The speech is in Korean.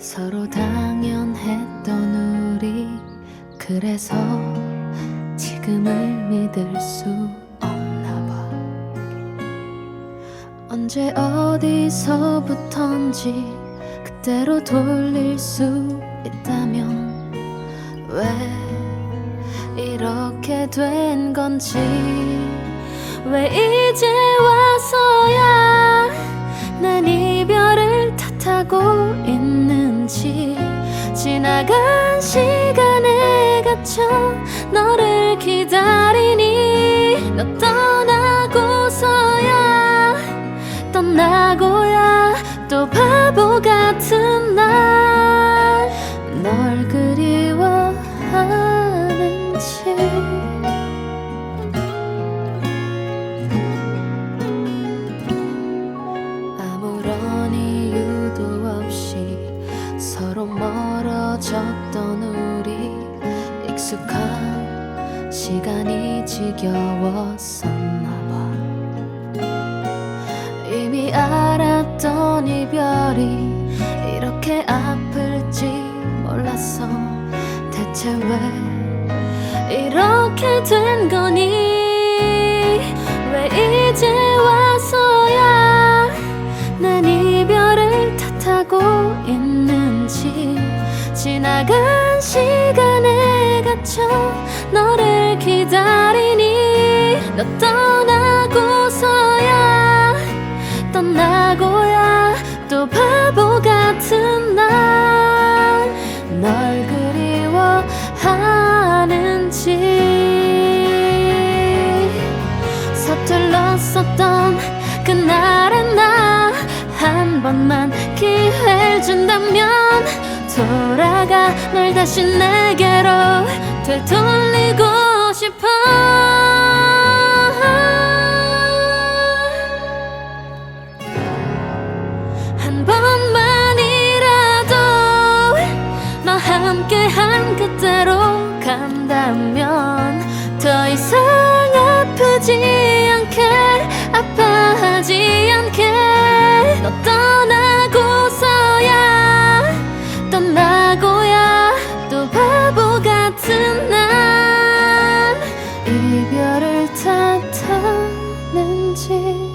서로 당연했던 우리. 그래서 지금을 믿을 수 없나 봐. 언제 어디서부턴지 그때로 돌릴 수 있다면 왜 이렇게 된 건지. 왜 이제 지나간 시간에 갇혀 너를 기다리니 너 떠나고서야 떠나고야 또 바보 같 멀어졌던 우리 익숙한 시간이 지겨웠었나 봐. 이미 알았던 이별이 이렇게 아플지 몰랐어 대체 왜 이렇게 된 거니 지나간 시간에 갇혀 너를 기다리니 너 떠나고서야 떠나고야 또 바보 같은 날. 널 그리워하는지 서툴렀었던 그날의 나 한 번만 기회를 준다면 돌아가 널 다시 내게로 되돌리고 싶어. 한 번만이라도 너 함께한 그때로 간다면 더 이상 아프지 情。